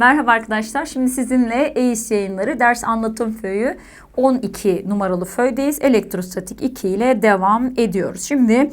Merhaba arkadaşlar. Şimdi sizinle EİS yayınları ders anlatım föyü 12 numaralı föydeyiz. Elektrostatik 2 ile devam ediyoruz. Şimdi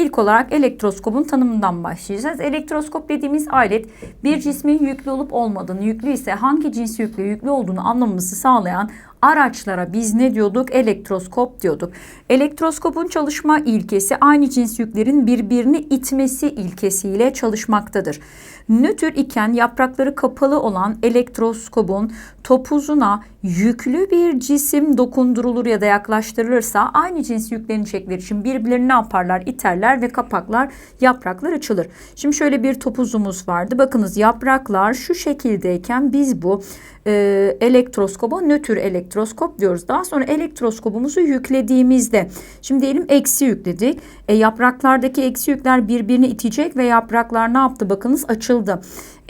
ilk olarak elektroskopun tanımından başlayacağız. Elektroskop dediğimiz alet bir cismin yüklü olup olmadığını, yüklü ise hangi cins yüklü, yüklü olduğunu anlamamızı sağlayan araçlara biz ne diyorduk? Elektroskop diyorduk. Elektroskopun çalışma ilkesi aynı cins yüklerin birbirini itmesi ilkesiyle çalışmaktadır. Nötr iken yaprakları kapalı olan elektroskopun topuzuna yüklü bir cisim dokundurulur ya da yaklaştırılırsa aynı cins yüklenecekler için birbirlerini ne yaparlar? İterler ve kapaklar yapraklar açılır. Şimdi şöyle bir topuzumuz vardı. Bakınız yapraklar şu şekildeyken biz bu e, elektroskoba nötr elektroskop diyoruz. Daha sonra elektroskopumuzu yüklediğimizde şimdi diyelim eksi yükledik. E, yapraklardaki eksi yükler birbirini itecek ve yapraklar ne yaptı? Bakınız açıldı.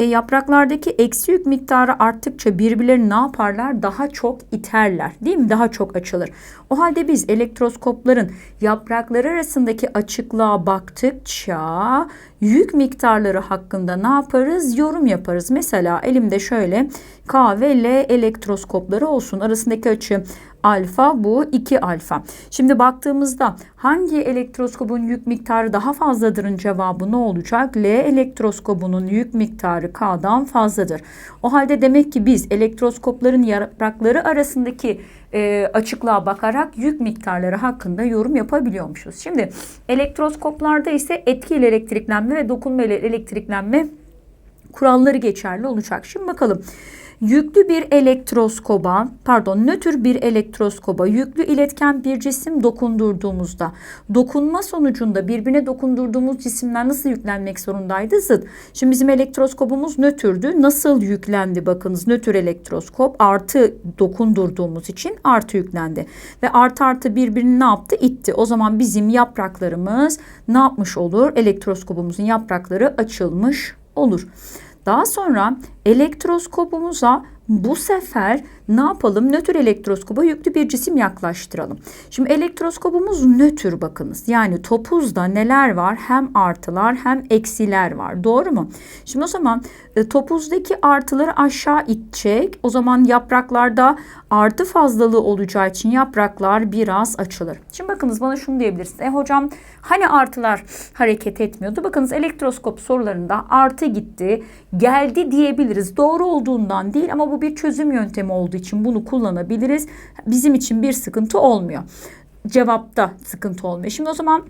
E, yapraklardaki eksi yük miktarı arttıkça birbirlerini ne yaparlar? Daha çok iterler değil mi? Daha çok açılır. O halde biz elektroskopların yaprakları arasındaki açıklığa baktıkça yük miktarları hakkında ne yaparız? Yorum yaparız. Mesela elimde şöyle K ve L elektroskopları olsun. Arasındaki açı alfa bu 2 alfa. Şimdi baktığımızda hangi elektroskopun yük miktarı daha fazladırın cevabı ne olacak? L elektroskobunun yük miktarı K'dan fazladır. O halde demek ki biz elektroskopların yaprakları arasındaki e, açıklığa bakarak yük miktarları hakkında yorum yapabiliyormuşuz. Şimdi elektroskoplarda ise etkili elektriklenme ve dokunma elektriklenme kuralları geçerli olacak. Şimdi bakalım. Yüklü bir elektroskoba, pardon nötr bir elektroskoba yüklü iletken bir cisim dokundurduğumuzda dokunma sonucunda birbirine dokundurduğumuz cisimler nasıl yüklenmek zorundaydı? Zıt. Şimdi bizim elektroskopumuz nötrdü. Nasıl yüklendi bakınız nötr elektroskop artı dokundurduğumuz için artı yüklendi. Ve artı artı birbirini ne yaptı? İtti. O zaman bizim yapraklarımız ne yapmış olur? Elektroskopumuzun yaprakları açılmış olur. Daha sonra elektroskopumuza bu sefer ne yapalım? Nötr elektroskoba yüklü bir cisim yaklaştıralım. Şimdi elektroskopumuz nötr bakınız. Yani topuzda neler var? Hem artılar hem eksiler var. Doğru mu? Şimdi o zaman e, topuzdaki artıları aşağı itecek. O zaman yapraklarda artı fazlalığı olacağı için yapraklar biraz açılır. Şimdi bakınız bana şunu diyebilirsiniz. E hocam hani artılar hareket etmiyordu? Bakınız elektroskop sorularında artı gitti, geldi diyebiliriz. Doğru olduğundan değil ama bu bir çözüm yöntemi olduğu için bunu kullanabiliriz. Bizim için bir sıkıntı olmuyor. Cevapta sıkıntı olmuyor. Şimdi o zaman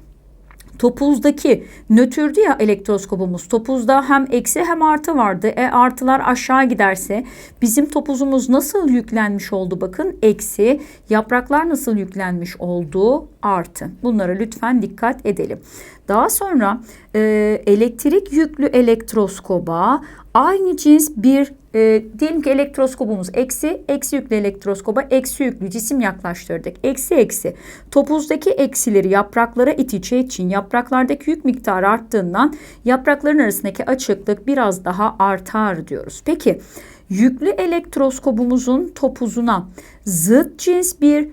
topuzdaki nötrdü ya elektroskopumuz. Topuzda hem eksi hem artı vardı. E artılar aşağı giderse bizim topuzumuz nasıl yüklenmiş oldu bakın eksi. Yapraklar nasıl yüklenmiş oldu artı. Bunlara lütfen dikkat edelim. Daha sonra e, elektrik yüklü elektroskoba aynı cins bir e, diyelim ki elektroskopumuz eksi, eksi yüklü elektroskoba eksi yüklü cisim yaklaştırdık. Eksi eksi. Topuzdaki eksileri yapraklara iteceği için yapraklardaki yük miktarı arttığından yaprakların arasındaki açıklık biraz daha artar diyoruz. Peki yüklü elektroskopumuzun topuzuna zıt cins bir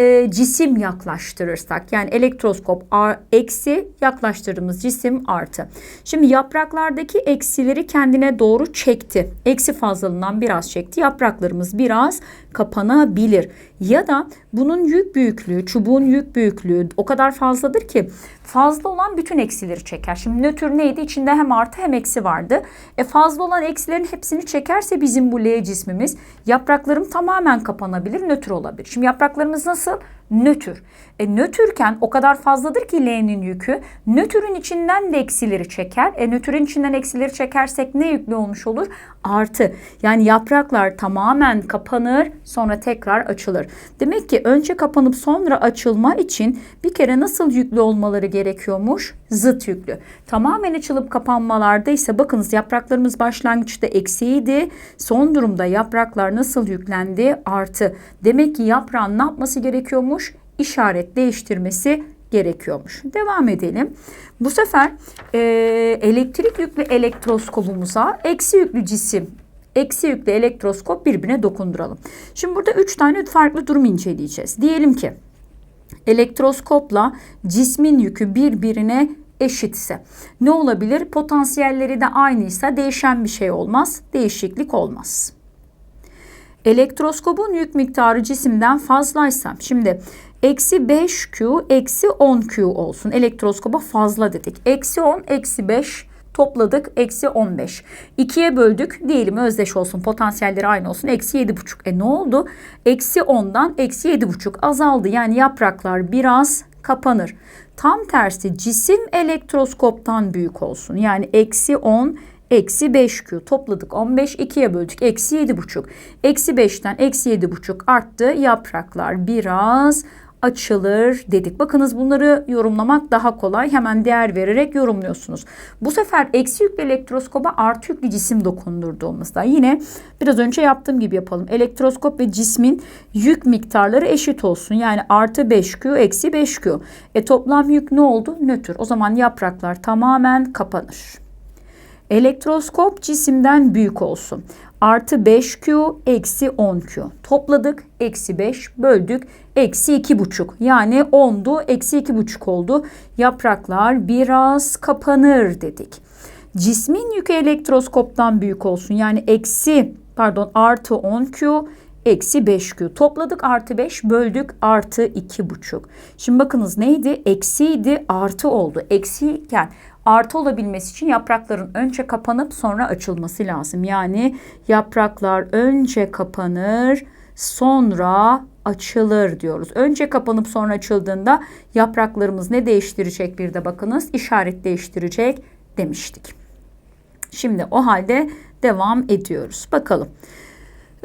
e, cisim yaklaştırırsak yani elektroskop a, eksi yaklaştırdığımız cisim artı. Şimdi yapraklardaki eksileri kendine doğru çekti. Eksi fazlalığından biraz çekti. Yapraklarımız biraz kapanabilir. Ya da bunun yük büyüklüğü, çubuğun yük büyüklüğü o kadar fazladır ki fazla olan bütün eksileri çeker. Şimdi nötr neydi? İçinde hem artı hem eksi vardı. E fazla olan eksilerin hepsini çekerse bizim bu L cismimiz yapraklarım tamamen kapanabilir, nötr olabilir. Şimdi yapraklarımız nasıl? Nötr. E, nötrken o kadar fazladır ki L'nin yükü. Nötrün içinden de eksileri çeker. E, nötrün içinden eksileri çekersek ne yüklü olmuş olur? Artı. Yani yapraklar tamamen kapanır sonra tekrar açılır. Demek ki önce kapanıp sonra açılma için bir kere nasıl yüklü olmaları gerekiyormuş? Zıt yüklü. Tamamen açılıp kapanmalarda ise bakınız yapraklarımız başlangıçta eksiydi. Son durumda yapraklar nasıl yüklendi? Artı. Demek ki yaprağın ne yapması gerekiyormuş? işaret değiştirmesi gerekiyormuş. Devam edelim. Bu sefer e, elektrik yüklü elektroskopumuza eksi yüklü cisim eksi yüklü elektroskop birbirine dokunduralım. Şimdi burada üç tane farklı durum inceleyeceğiz. Diyelim ki elektroskopla cismin yükü birbirine eşitse. Ne olabilir? Potansiyelleri de aynıysa değişen bir şey olmaz. Değişiklik olmaz. Elektroskopun yük miktarı cisimden fazlaysa. Şimdi eksi 5Q eksi 10Q olsun. Elektroskopa fazla dedik. Eksi 10 eksi 5 topladık. Eksi 15. 2'ye böldük. Diyelim özdeş olsun. Potansiyelleri aynı olsun. Eksi 7,5. E ne oldu? Eksi 10'dan eksi 7,5 azaldı. Yani yapraklar biraz kapanır. Tam tersi cisim elektroskoptan büyük olsun. Yani eksi 10 eksi 5Q topladık 15 2'ye böldük eksi 7,5 eksi 5'ten eksi 7,5 arttı yapraklar biraz açılır dedik. Bakınız bunları yorumlamak daha kolay. Hemen değer vererek yorumluyorsunuz. Bu sefer eksi yüklü elektroskopa artı yüklü cisim dokundurduğumuzda yine biraz önce yaptığım gibi yapalım. Elektroskop ve cismin yük miktarları eşit olsun. Yani artı 5Q eksi 5Q. E toplam yük ne oldu? Nötr. O zaman yapraklar tamamen kapanır. Elektroskop cisimden büyük olsun. Artı 5Q eksi 10Q. Topladık. Eksi 5 böldük. Eksi 2,5. Yani 10'du. Eksi 2,5 oldu. Yapraklar biraz kapanır dedik. Cismin yükü elektroskoptan büyük olsun. Yani eksi pardon artı 10Q eksi 5Q. Topladık artı 5 böldük artı 2,5. Şimdi bakınız neydi? Eksiydi artı oldu. Eksiyken artı olabilmesi için yaprakların önce kapanıp sonra açılması lazım. Yani yapraklar önce kapanır sonra açılır diyoruz. Önce kapanıp sonra açıldığında yapraklarımız ne değiştirecek bir de bakınız işaret değiştirecek demiştik. Şimdi o halde devam ediyoruz. Bakalım.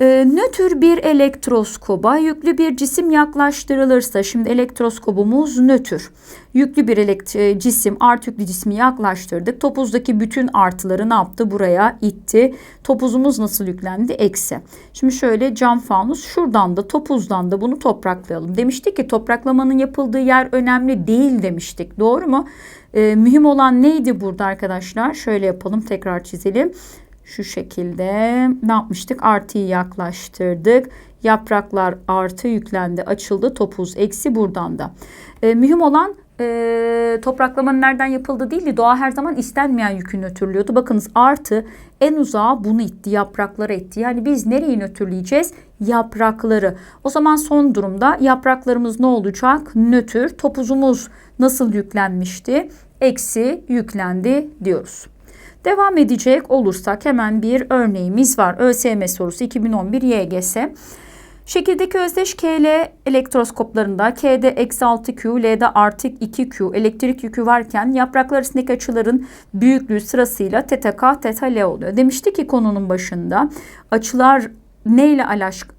E, nötr bir elektroskoba yüklü bir cisim yaklaştırılırsa şimdi elektroskobumuz nötr. Yüklü bir elekt e, cisim art yüklü cismi yaklaştırdık. Topuzdaki bütün artıları ne yaptı? Buraya itti. Topuzumuz nasıl yüklendi? Eksi. Şimdi şöyle cam fanus şuradan da topuzdan da bunu topraklayalım. Demiştik ki topraklamanın yapıldığı yer önemli değil demiştik. Doğru mu? E, mühim olan neydi burada arkadaşlar? Şöyle yapalım tekrar çizelim şu şekilde ne yapmıştık? Artıyı yaklaştırdık. Yapraklar artı yüklendi, açıldı. Topuz eksi buradan da. E, mühim olan e, topraklamanın nereden yapıldığı değildi. Doğa her zaman istenmeyen yükü nötrlüyordu. Bakınız artı en uzağa bunu itti. Yaprakları etti. Yani biz nereyi nötrleyeceğiz? Yaprakları. O zaman son durumda yapraklarımız ne olacak? Nötr. Topuzumuz nasıl yüklenmişti? Eksi yüklendi diyoruz. Devam edecek olursak hemen bir örneğimiz var. ÖSYM sorusu 2011 YGS. Şekildeki özdeş KL elektroskoplarında K'de eksi 6Q, L'de artı 2Q elektrik yükü varken yapraklar arasındaki açıların büyüklüğü sırasıyla teta K, teta L oluyor. Demişti ki konunun başında açılar neyle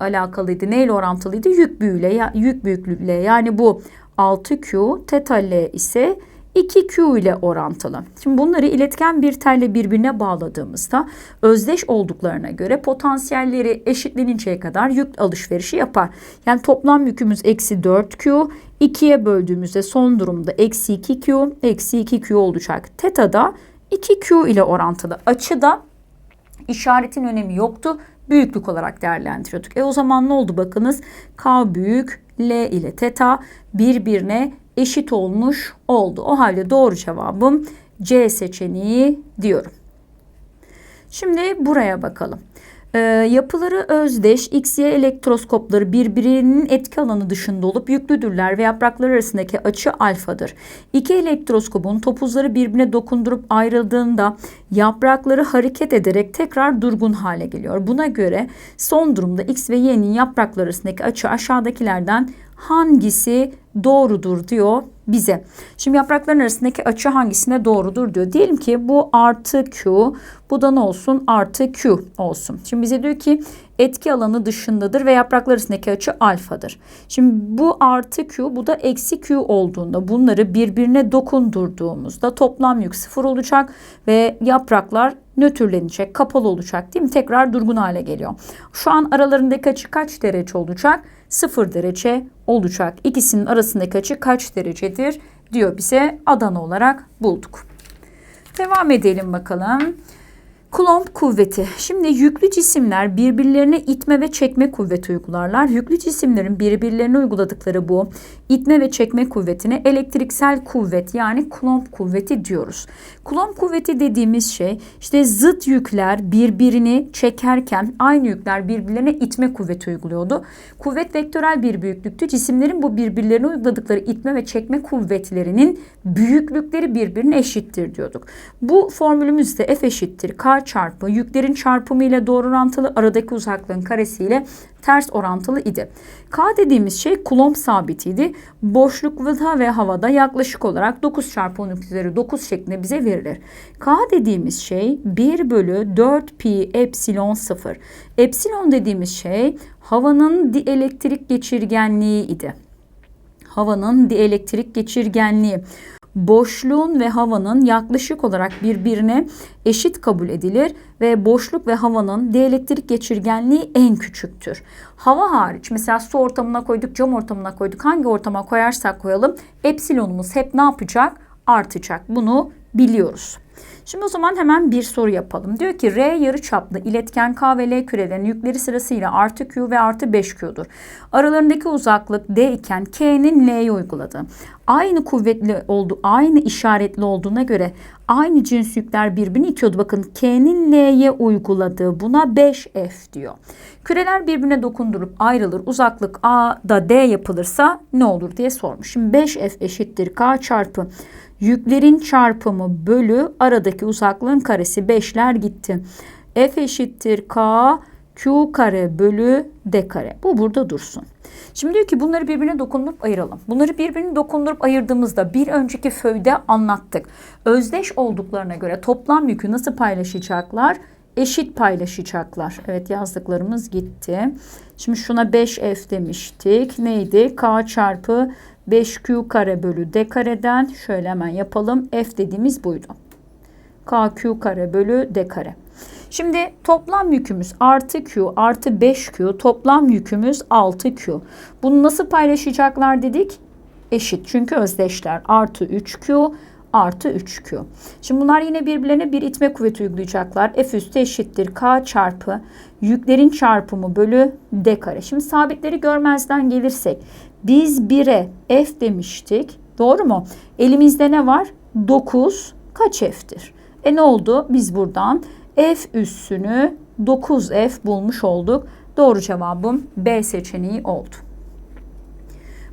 alakalıydı, neyle orantılıydı? Yük büyüğüyle, yük büyüklüğüyle. Yani bu 6Q, teta L ise 2Q ile orantılı. Şimdi bunları iletken bir telle birbirine bağladığımızda özdeş olduklarına göre potansiyelleri eşitleninceye kadar yük alışverişi yapar. Yani toplam yükümüz eksi 4Q, 2'ye böldüğümüzde son durumda eksi 2Q, eksi 2Q olacak. Teta da 2Q ile orantılı. Açıda işaretin önemi yoktu. Büyüklük olarak değerlendiriyorduk. E o zaman ne oldu bakınız? K büyük L ile teta birbirine eşit olmuş oldu. O halde doğru cevabım C seçeneği diyorum. Şimdi buraya bakalım. Ee, yapıları özdeş XY elektroskopları birbirinin etki alanı dışında olup yüklüdürler ve yapraklar arasındaki açı alfadır. İki elektroskopun topuzları birbirine dokundurup ayrıldığında yaprakları hareket ederek tekrar durgun hale geliyor. Buna göre son durumda X ve Y'nin yapraklar arasındaki açı aşağıdakilerden hangisi doğrudur diyor bize. Şimdi yaprakların arasındaki açı hangisine doğrudur diyor. Diyelim ki bu artı Q, bu da ne olsun? Artı Q olsun. Şimdi bize diyor ki etki alanı dışındadır ve yapraklar arasındaki açı alfadır. Şimdi bu artı Q, bu da eksi Q olduğunda bunları birbirine dokundurduğumuzda toplam yük sıfır olacak ve yapraklar nötrlenecek, kapalı olacak değil mi? Tekrar durgun hale geliyor. Şu an aralarındaki açı kaç derece olacak? 0 derece olacak. İkisinin arasındaki açı kaç derecedir diyor bize Adana olarak bulduk. Devam edelim bakalım. Coulomb kuvveti. Şimdi yüklü cisimler birbirlerine itme ve çekme kuvveti uygularlar. Yüklü cisimlerin birbirlerine uyguladıkları bu itme ve çekme kuvvetine elektriksel kuvvet yani Coulomb kuvveti diyoruz. Coulomb kuvveti dediğimiz şey işte zıt yükler birbirini çekerken aynı yükler birbirlerine itme kuvveti uyguluyordu. Kuvvet vektörel bir büyüklüktü. Cisimlerin bu birbirlerine uyguladıkları itme ve çekme kuvvetlerinin büyüklükleri birbirine eşittir diyorduk. Bu formülümüzde F eşittir K çarpı yüklerin çarpımı ile doğru orantılı aradaki uzaklığın karesiyle ters orantılı idi. K dediğimiz şey Coulomb sabitiydi. Boşlukta ve havada yaklaşık olarak 9 çarpı 10 üzeri 9 şeklinde bize verilir. K dediğimiz şey 1 bölü 4 pi epsilon 0. Epsilon dediğimiz şey havanın dielektrik geçirgenliği idi. Havanın dielektrik geçirgenliği boşluğun ve havanın yaklaşık olarak birbirine eşit kabul edilir ve boşluk ve havanın dielektrik geçirgenliği en küçüktür. Hava hariç mesela su ortamına koyduk, cam ortamına koyduk. Hangi ortama koyarsak koyalım epsilonumuz hep ne yapacak? Artacak. Bunu biliyoruz. Şimdi o zaman hemen bir soru yapalım. Diyor ki R yarıçaplı iletken K ve L kürelerinin yükleri sırasıyla artı Q ve artı 5Q'dur. Aralarındaki uzaklık D iken K'nin L'ye uyguladığı. Aynı kuvvetli oldu, aynı işaretli olduğuna göre aynı cins yükler birbirini itiyordu. Bakın K'nin L'ye uyguladığı buna 5F diyor. Küreler birbirine dokundurup ayrılır. Uzaklık A'da D yapılırsa ne olur diye sormuş. Şimdi 5F eşittir K çarpı Yüklerin çarpımı bölü aradaki uzaklığın karesi 5'ler gitti. F eşittir K Q kare bölü D kare. Bu burada dursun. Şimdi diyor ki bunları birbirine dokundurup ayıralım. Bunları birbirine dokundurup ayırdığımızda bir önceki föyde anlattık. Özdeş olduklarına göre toplam yükü nasıl paylaşacaklar? Eşit paylaşacaklar. Evet yazdıklarımız gitti. Şimdi şuna 5F demiştik. Neydi? K çarpı 5Q kare bölü D kareden şöyle hemen yapalım. F dediğimiz buydu. KQ kare bölü D kare. Şimdi toplam yükümüz artı Q artı 5Q toplam yükümüz 6Q. Bunu nasıl paylaşacaklar dedik? Eşit çünkü özdeşler. Artı 3Q artı 3Q. Şimdi bunlar yine birbirlerine bir itme kuvveti uygulayacaklar. F üstü eşittir K çarpı yüklerin çarpımı bölü D kare. Şimdi sabitleri görmezden gelirsek biz 1'e F demiştik. Doğru mu? Elimizde ne var? 9 kaç F'tir? E ne oldu? Biz buradan F üssünü 9F bulmuş olduk. Doğru cevabım B seçeneği oldu.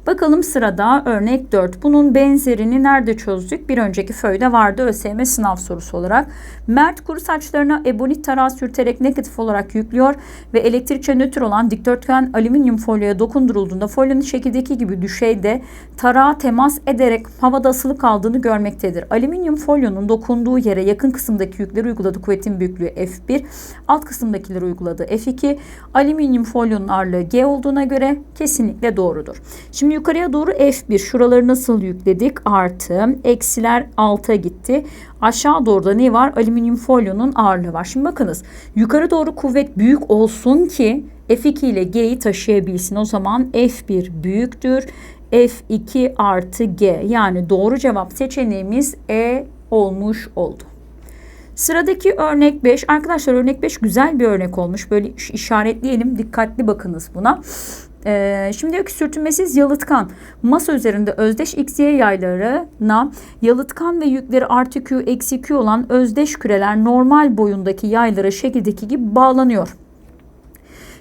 Bakalım sırada örnek 4. Bunun benzerini nerede çözdük? Bir önceki föyde vardı ÖSYM sınav sorusu olarak. Mert kuru saçlarına ebonit tarağı sürterek negatif olarak yüklüyor ve elektrikçe nötr olan dikdörtgen alüminyum folyoya dokundurulduğunda folyonun şekildeki gibi düşeyde tarağa temas ederek havada asılı kaldığını görmektedir. Alüminyum folyonun dokunduğu yere yakın kısımdaki yükleri uyguladığı kuvvetin büyüklüğü F1, alt kısımdakileri uyguladığı F2, alüminyum folyonun ağırlığı G olduğuna göre kesinlikle doğrudur. Şimdi Şimdi yukarıya doğru F1 şuraları nasıl yükledik? Artı eksiler alta gitti. Aşağı doğru da ne var? Alüminyum folyonun ağırlığı var. Şimdi bakınız yukarı doğru kuvvet büyük olsun ki F2 ile G'yi taşıyabilsin. O zaman F1 büyüktür. F2 artı G yani doğru cevap seçeneğimiz E olmuş oldu. Sıradaki örnek 5. Arkadaşlar örnek 5 güzel bir örnek olmuş. Böyle işaretleyelim. Dikkatli bakınız buna. Ee, şimdi diyor ki sürtünmesiz yalıtkan masa üzerinde özdeş x, y yaylarına yalıtkan ve yükleri artı q eksi q olan özdeş küreler normal boyundaki yaylara şekildeki gibi bağlanıyor.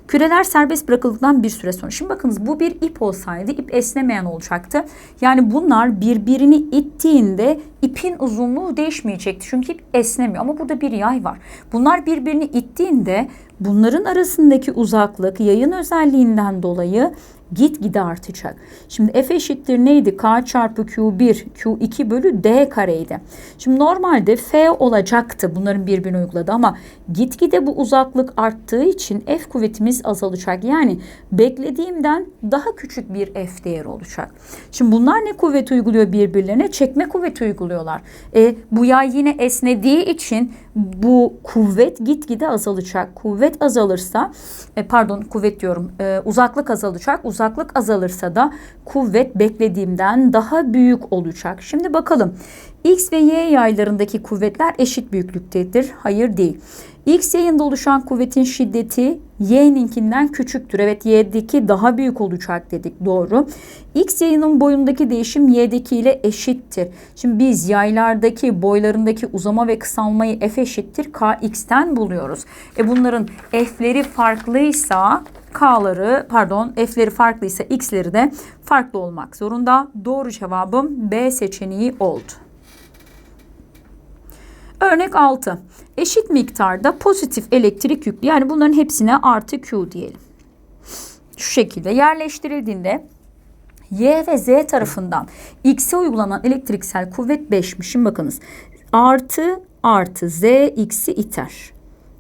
Küreler serbest bırakıldıktan bir süre sonra. Şimdi bakınız bu bir ip olsaydı ip esnemeyen olacaktı. Yani bunlar birbirini ittiğinde ipin uzunluğu değişmeyecekti. Çünkü ip esnemiyor ama burada bir yay var. Bunlar birbirini ittiğinde bunların arasındaki uzaklık yayın özelliğinden dolayı gitgide artacak. Şimdi F eşittir neydi? K çarpı Q1, Q2 bölü D kareydi. Şimdi normalde F olacaktı bunların birbirine uyguladı ama gitgide bu uzaklık arttığı için F kuvvetimiz azalacak. Yani beklediğimden daha küçük bir F değeri olacak. Şimdi bunlar ne kuvvet uyguluyor birbirlerine? Çekme kuvveti uyguluyorlar. E, bu yay yine esnediği için bu kuvvet gitgide azalacak. Kuvvet azalırsa, e, pardon kuvvet diyorum, e, uzaklık azalacak. Uzaklık azalırsa da kuvvet beklediğimden daha büyük olacak. Şimdi bakalım. X ve Y yaylarındaki kuvvetler eşit büyüklüktedir. Hayır değil. X yayında oluşan kuvvetin şiddeti Y'ninkinden küçüktür. Evet Y'deki daha büyük olacak dedik. Doğru. X yayının boyundaki değişim Y'deki ile eşittir. Şimdi biz yaylardaki boylarındaki uzama ve kısalmayı F eşittir KX'ten buluyoruz. E bunların F'leri farklıysa K'ları pardon F'leri farklıysa X'leri de farklı olmak zorunda. Doğru cevabım B seçeneği oldu. Örnek 6. Eşit miktarda pozitif elektrik yüklü yani bunların hepsine artı Q diyelim. Şu şekilde yerleştirildiğinde Y ve Z tarafından X'e uygulanan elektriksel kuvvet 5'miş. Şimdi bakınız. Artı artı Z X'i iter.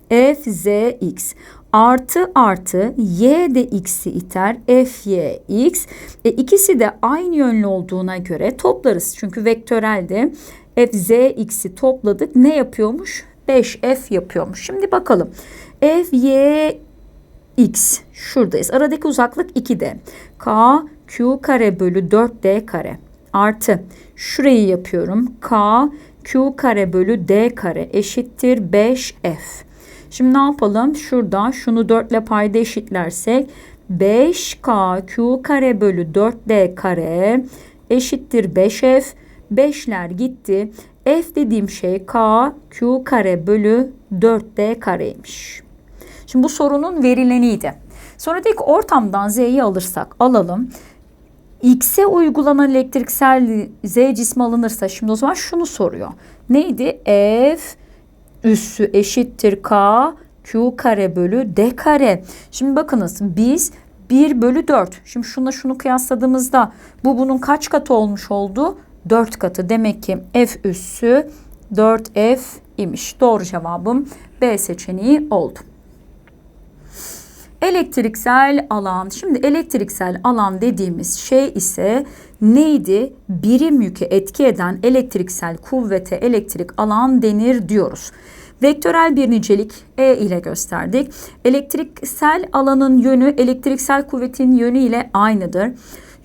F Z X artı artı y de x'i iter f y x. E, ikisi de aynı yönlü olduğuna göre toplarız. Çünkü vektörelde f z x'i topladık. Ne yapıyormuş? 5f yapıyormuş. Şimdi bakalım. f y x şuradayız. Aradaki uzaklık 2d. k q kare bölü 4d kare artı şurayı yapıyorum. k q kare bölü d kare eşittir 5f. Şimdi ne yapalım? Şurada şunu 4 ile payda eşitlersek 5k kare bölü 4d kare eşittir 5f. 5'ler gitti. F dediğim şey k q kare bölü 4d kareymiş. Şimdi bu sorunun verileniydi. Sonra dedik ortamdan z'yi alırsak alalım. X'e uygulanan elektriksel Z cismi alınırsa şimdi o zaman şunu soruyor. Neydi? F üssü eşittir K Q kare bölü D kare. Şimdi bakınız biz 1 bölü 4. Şimdi şuna şunu kıyasladığımızda bu bunun kaç katı olmuş oldu? 4 katı. Demek ki F üssü 4F imiş. Doğru cevabım B seçeneği oldu. Elektriksel alan. Şimdi elektriksel alan dediğimiz şey ise neydi? Birim yükü etki eden elektriksel kuvvete elektrik alan denir diyoruz. Vektörel bir nicelik E ile gösterdik. Elektriksel alanın yönü elektriksel kuvvetin yönü ile aynıdır.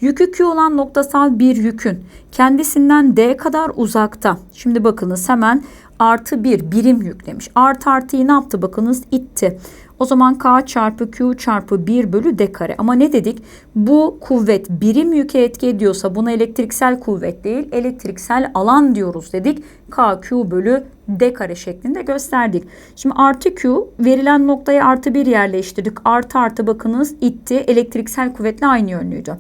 Yükü Q olan noktasal bir yükün kendisinden D kadar uzakta. Şimdi bakınız hemen artı bir birim yük demiş. Artı artıyı ne yaptı bakınız itti. O zaman K çarpı Q çarpı 1 bölü D kare. Ama ne dedik? Bu kuvvet birim yüke etki ediyorsa buna elektriksel kuvvet değil elektriksel alan diyoruz dedik. K Q bölü D kare şeklinde gösterdik. Şimdi artı Q verilen noktaya artı 1 yerleştirdik. Artı artı bakınız itti. Elektriksel kuvvetle aynı yönlüydü.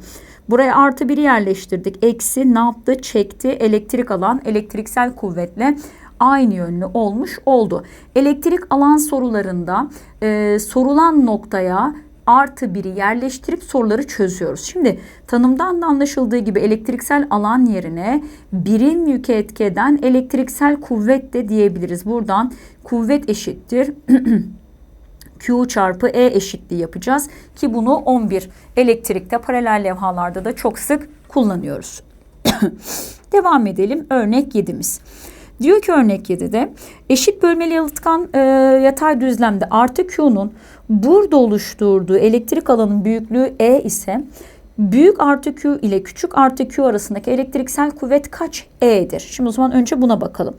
Buraya artı 1 yerleştirdik. Eksi ne yaptı? Çekti. Elektrik alan elektriksel kuvvetle aynı yönlü olmuş oldu. Elektrik alan sorularında e, sorulan noktaya artı biri yerleştirip soruları çözüyoruz. Şimdi tanımdan da anlaşıldığı gibi elektriksel alan yerine birim yüke etki eden elektriksel kuvvet de diyebiliriz. Buradan kuvvet eşittir. Q çarpı E eşitliği yapacağız ki bunu 11 elektrikte paralel levhalarda da çok sık kullanıyoruz. Devam edelim örnek 7'miz. Diyor ki örnek 7'de eşit bölmeli yalıtkan e, yatay düzlemde artı Q'nun burada oluşturduğu elektrik alanın büyüklüğü E ise büyük artı Q ile küçük artı Q arasındaki elektriksel kuvvet kaç E'dir? Şimdi o zaman önce buna bakalım.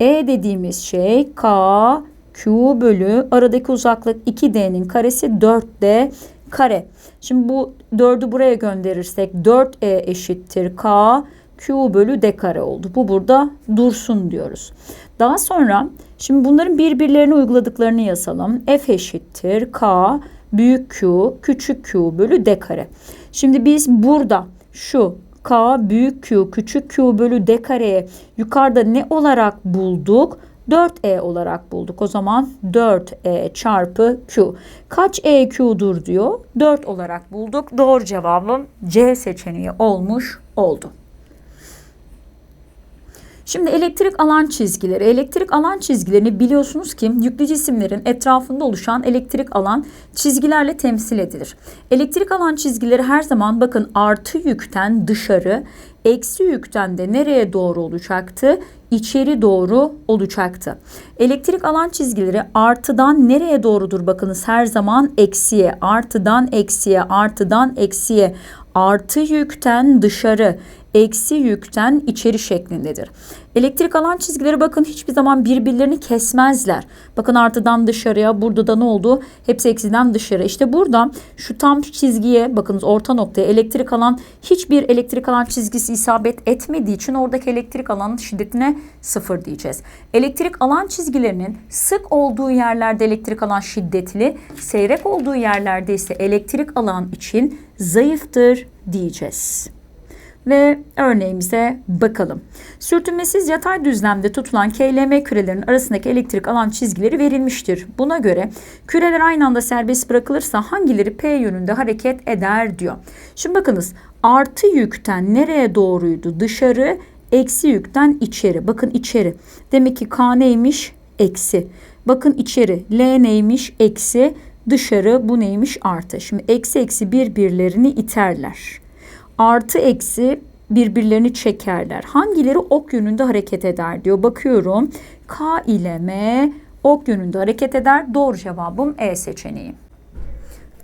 E dediğimiz şey K Q bölü aradaki uzaklık 2D'nin karesi 4D kare. Şimdi bu 4'ü buraya gönderirsek 4E eşittir K Q bölü D kare oldu. Bu burada dursun diyoruz. Daha sonra şimdi bunların birbirlerine uyguladıklarını yazalım. F eşittir K büyük Q küçük Q bölü D kare. Şimdi biz burada şu K büyük Q küçük Q bölü D kareye yukarıda ne olarak bulduk? 4E olarak bulduk. O zaman 4E çarpı Q. Kaç EQ'dur diyor. 4 olarak bulduk. Doğru cevabım C seçeneği olmuş oldu. Şimdi elektrik alan çizgileri. Elektrik alan çizgilerini biliyorsunuz ki yüklü cisimlerin etrafında oluşan elektrik alan çizgilerle temsil edilir. Elektrik alan çizgileri her zaman bakın artı yükten dışarı, eksi yükten de nereye doğru olacaktı? İçeri doğru olacaktı. Elektrik alan çizgileri artıdan nereye doğrudur bakınız her zaman eksiye, artıdan eksiye, artıdan eksiye, artı yükten dışarı, eksi yükten içeri şeklindedir. Elektrik alan çizgileri bakın hiçbir zaman birbirlerini kesmezler. Bakın artıdan dışarıya burada da ne oldu? Hepsi eksiden dışarı. İşte burada şu tam çizgiye bakınız orta noktaya elektrik alan hiçbir elektrik alan çizgisi isabet etmediği için oradaki elektrik alanın şiddetine sıfır diyeceğiz. Elektrik alan çizgilerinin sık olduğu yerlerde elektrik alan şiddetli, seyrek olduğu yerlerde ise elektrik alan için zayıftır diyeceğiz ve örneğimize bakalım. Sürtünmesiz yatay düzlemde tutulan KLM kürelerinin arasındaki elektrik alan çizgileri verilmiştir. Buna göre küreler aynı anda serbest bırakılırsa hangileri P yönünde hareket eder diyor. Şimdi bakınız artı yükten nereye doğruydu? Dışarı eksi yükten içeri. Bakın içeri. Demek ki K neymiş? Eksi. Bakın içeri. L neymiş? Eksi. Dışarı bu neymiş? Artı. Şimdi eksi eksi birbirlerini iterler artı eksi birbirlerini çekerler. Hangileri ok yönünde hareket eder diyor. Bakıyorum. K ile M ok yönünde hareket eder. Doğru cevabım E seçeneği.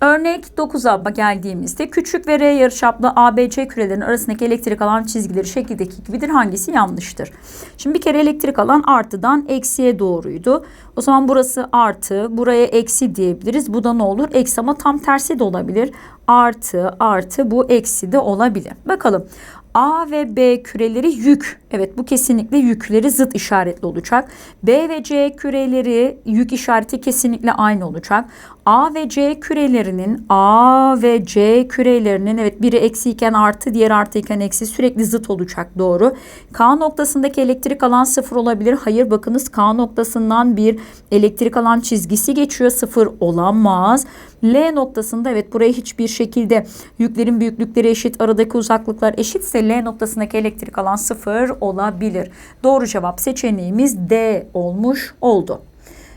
Örnek 9'a geldiğimizde küçük ve R yarıçaplı ABC kürelerinin arasındaki elektrik alan çizgileri şekildeki gibidir. Hangisi yanlıştır? Şimdi bir kere elektrik alan artıdan eksiye doğruydu. O zaman burası artı, buraya eksi diyebiliriz. Bu da ne olur? Eksi ama tam tersi de olabilir. Artı, artı bu eksi de olabilir. Bakalım. A ve B küreleri yük. Evet bu kesinlikle yükleri zıt işaretli olacak. B ve C küreleri yük işareti kesinlikle aynı olacak. A ve C kürelerinin A ve C kürelerinin evet biri eksiyken artı diğer artıyken eksi sürekli zıt olacak doğru. K noktasındaki elektrik alan sıfır olabilir. Hayır bakınız K noktasından bir elektrik alan çizgisi geçiyor sıfır olamaz. L noktasında evet buraya hiçbir şekilde yüklerin büyüklükleri eşit aradaki uzaklıklar eşitse L noktasındaki elektrik alan sıfır olabilir. Doğru cevap seçeneğimiz D olmuş oldu.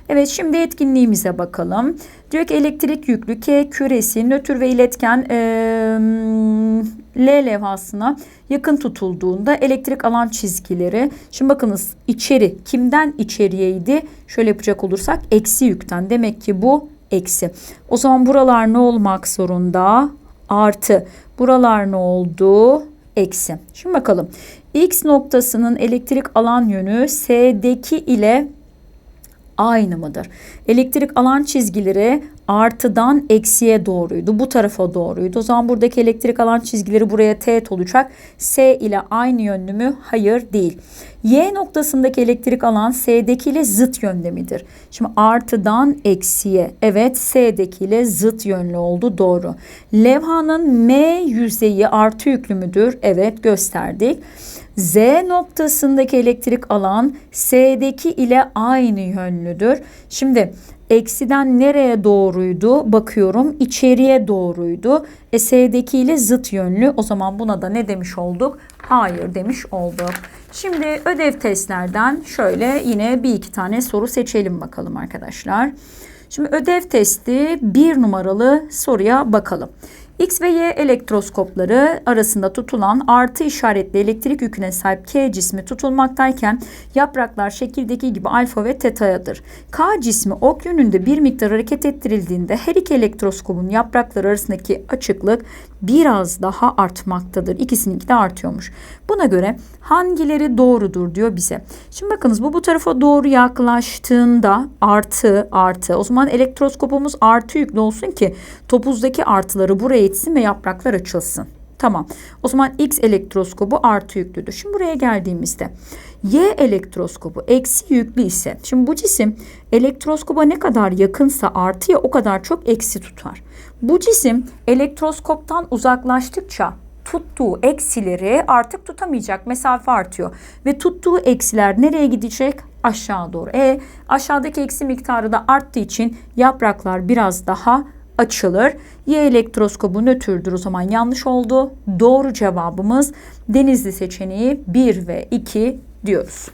Evet şimdi etkinliğimize bakalım. Diyor ki elektrik yüklü K küresi nötr ve iletken e, L levhasına yakın tutulduğunda elektrik alan çizgileri. Şimdi bakınız içeri kimden içeriyeydi? Şöyle yapacak olursak eksi yükten. Demek ki bu eksi. O zaman buralar ne olmak zorunda? Artı. Buralar ne oldu? Eksi. Şimdi bakalım. X noktasının elektrik alan yönü S'deki ile aynı mıdır? Elektrik alan çizgileri artıdan eksiye doğruydu. Bu tarafa doğruydu. O zaman buradaki elektrik alan çizgileri buraya teğet olacak. S ile aynı yönlü mü? Hayır değil. Y noktasındaki elektrik alan S'deki ile zıt yönde midir? Şimdi artıdan eksiye. Evet S'deki ile zıt yönlü oldu. Doğru. Levhanın M yüzeyi artı yüklü müdür? Evet gösterdik. Z noktasındaki elektrik alan S'deki ile aynı yönlüdür. Şimdi eksiden nereye doğruydu? Bakıyorum içeriye doğruydu. E S'deki ile zıt yönlü. O zaman buna da ne demiş olduk? Hayır demiş olduk. Şimdi ödev testlerden şöyle yine bir iki tane soru seçelim bakalım arkadaşlar. Şimdi ödev testi bir numaralı soruya bakalım. X ve Y elektroskopları arasında tutulan artı işaretli elektrik yüküne sahip K cismi tutulmaktayken yapraklar şekildeki gibi alfa ve tetayadır. K cismi ok yönünde bir miktar hareket ettirildiğinde her iki elektroskopun yaprakları arasındaki açıklık biraz daha artmaktadır. İkisininki de artıyormuş. Buna göre hangileri doğrudur diyor bize. Şimdi bakınız bu bu tarafa doğru yaklaştığında artı artı o zaman elektroskopumuz artı yüklü olsun ki topuzdaki artıları buraya itsin ve yapraklar açılsın. Tamam. O zaman X elektroskobu artı yüklüdür. Şimdi buraya geldiğimizde Y elektroskobu eksi yüklü ise şimdi bu cisim elektroskoba ne kadar yakınsa artıya o kadar çok eksi tutar. Bu cisim elektroskoptan uzaklaştıkça tuttuğu eksileri artık tutamayacak. Mesafe artıyor. Ve tuttuğu eksiler nereye gidecek? Aşağı doğru. E aşağıdaki eksi miktarı da arttığı için yapraklar biraz daha açılır. Y elektroskobu nötrdür o zaman yanlış oldu. Doğru cevabımız denizli seçeneği 1 ve 2 diyoruz.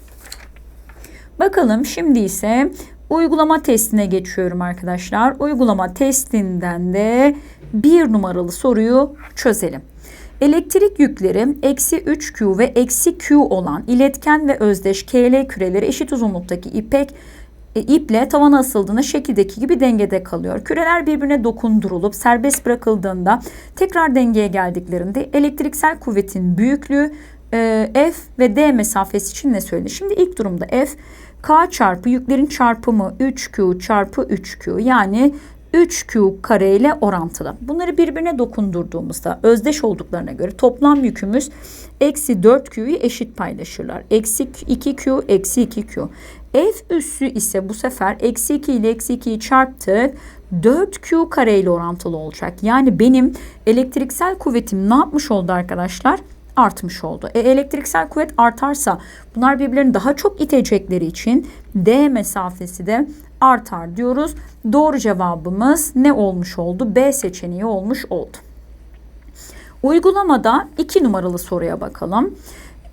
Bakalım şimdi ise uygulama testine geçiyorum arkadaşlar. Uygulama testinden de bir numaralı soruyu çözelim. Elektrik yükleri eksi 3Q ve eksi Q olan iletken ve özdeş KL küreleri eşit uzunluktaki ipek iple tavana asıldığında şekildeki gibi dengede kalıyor. Küreler birbirine dokundurulup serbest bırakıldığında tekrar dengeye geldiklerinde elektriksel kuvvetin büyüklüğü e, F ve D mesafesi için ne söylenir? Şimdi ilk durumda F K çarpı yüklerin çarpımı 3Q çarpı 3Q yani 3Q kare ile orantılı. Bunları birbirine dokundurduğumuzda özdeş olduklarına göre toplam yükümüz eksi 4Q'yu eşit paylaşırlar. Eksi 2Q eksi 2Q. F üssü ise bu sefer eksi 2 ile eksi 2'yi çarptık. 4Q kare ile orantılı olacak. Yani benim elektriksel kuvvetim ne yapmış oldu arkadaşlar? artmış oldu. E, elektriksel kuvvet artarsa bunlar birbirlerini daha çok itecekleri için D mesafesi de artar diyoruz. Doğru cevabımız ne olmuş oldu? B seçeneği olmuş oldu. Uygulamada 2 numaralı soruya bakalım.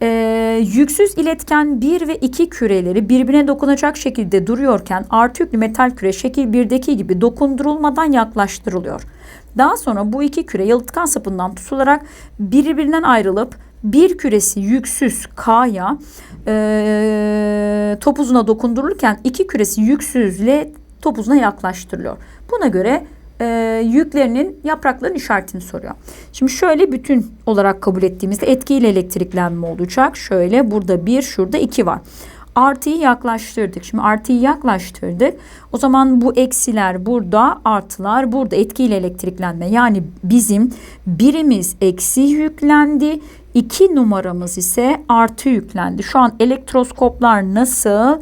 Ee, yüksüz iletken 1 ve 2 küreleri birbirine dokunacak şekilde duruyorken artı yüklü metal küre şekil 1'deki gibi dokundurulmadan yaklaştırılıyor. Daha sonra bu iki küre yalıtkan sapından tutularak birbirinden ayrılıp bir küresi yüksüz K'ya e, topuzuna dokundurulurken iki küresi yüksüzle topuzuna yaklaştırılıyor. Buna göre e, yüklerinin yaprakların işaretini soruyor. Şimdi şöyle bütün olarak kabul ettiğimizde etkiyle elektriklenme olacak. Şöyle burada bir şurada iki var. Artıyı yaklaştırdık. Şimdi artıyı yaklaştırdık. O zaman bu eksiler burada, artılar burada etkiyle elektriklenme. Yani bizim birimiz eksi yüklendi. iki numaramız ise artı yüklendi. Şu an elektroskoplar nasıl?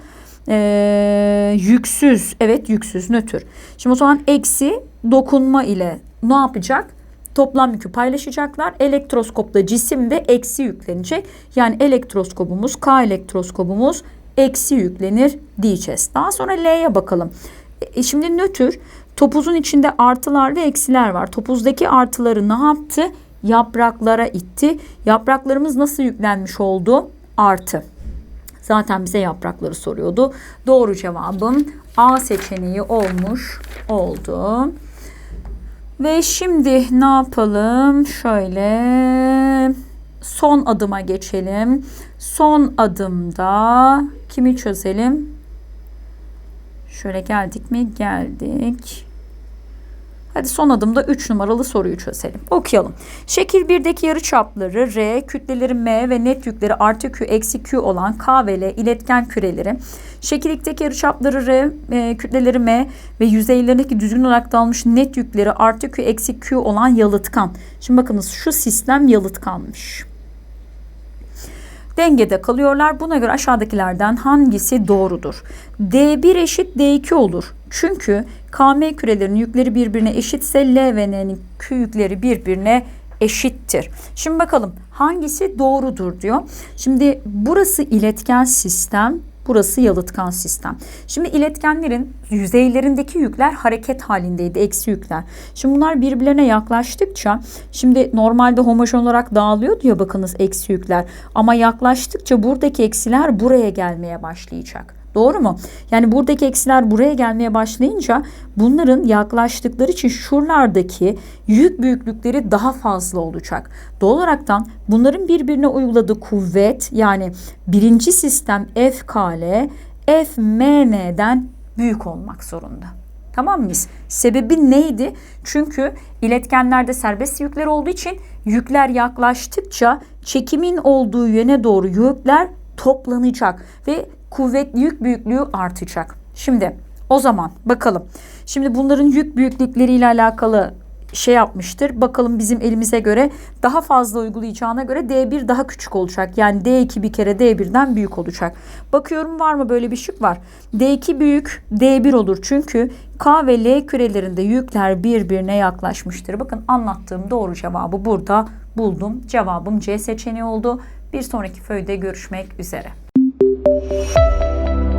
Ee, yüksüz. Evet yüksüz nötr. Şimdi o zaman eksi dokunma ile ne yapacak? toplam yükü paylaşacaklar. Elektroskopta cisim de eksi yüklenecek. Yani elektroskopumuz K elektroskopumuz eksi yüklenir diyeceğiz. Daha sonra L'ye bakalım. E, şimdi nötr topuzun içinde artılar ve eksiler var. Topuzdaki artıları ne yaptı? Yapraklara itti. Yapraklarımız nasıl yüklenmiş oldu? Artı. Zaten bize yaprakları soruyordu. Doğru cevabım A seçeneği olmuş oldu. Ve şimdi ne yapalım? Şöyle son adıma geçelim. Son adımda kimi çözelim? Şöyle geldik mi? Geldik. Hadi son adımda 3 numaralı soruyu çözelim. Okuyalım. Şekil 1'deki yarı çapları R, kütleleri M ve net yükleri artı Q eksi Q olan K ve L iletken küreleri. Şekil 2'deki yarı çapları R, e, kütleleri M ve yüzeylerindeki düzgün olarak dağılmış net yükleri artı Q eksi Q olan yalıtkan. Şimdi bakınız şu sistem yalıtkanmış dengede kalıyorlar. Buna göre aşağıdakilerden hangisi doğrudur? D1 eşit D2 olur. Çünkü KM kürelerinin yükleri birbirine eşitse L ve N'nin Q yükleri birbirine eşittir. Şimdi bakalım hangisi doğrudur diyor. Şimdi burası iletken sistem, Burası yalıtkan sistem. Şimdi iletkenlerin yüzeylerindeki yükler hareket halindeydi. Eksi yükler. Şimdi bunlar birbirlerine yaklaştıkça şimdi normalde homojen olarak dağılıyordu ya bakınız eksi yükler. Ama yaklaştıkça buradaki eksiler buraya gelmeye başlayacak. Doğru mu? Yani buradaki eksiler buraya gelmeye başlayınca bunların yaklaştıkları için şuralardaki yük büyüklükleri daha fazla olacak. Doğal olaraktan bunların birbirine uyguladığı kuvvet yani birinci sistem FKL FMN'den büyük olmak zorunda. Tamam mıyız? Sebebi neydi? Çünkü iletkenlerde serbest yükler olduğu için yükler yaklaştıkça çekimin olduğu yöne doğru yükler toplanacak ve kuvvetli yük büyüklüğü artacak. Şimdi o zaman bakalım. Şimdi bunların yük büyüklükleriyle alakalı şey yapmıştır. Bakalım bizim elimize göre daha fazla uygulayacağına göre D1 daha küçük olacak. Yani D2 bir kere D1'den büyük olacak. Bakıyorum var mı böyle bir şık var. D2 büyük D1 olur. Çünkü K ve L kürelerinde yükler birbirine yaklaşmıştır. Bakın anlattığım doğru cevabı burada buldum. Cevabım C seçeneği oldu. Bir sonraki föyde görüşmek üzere. Música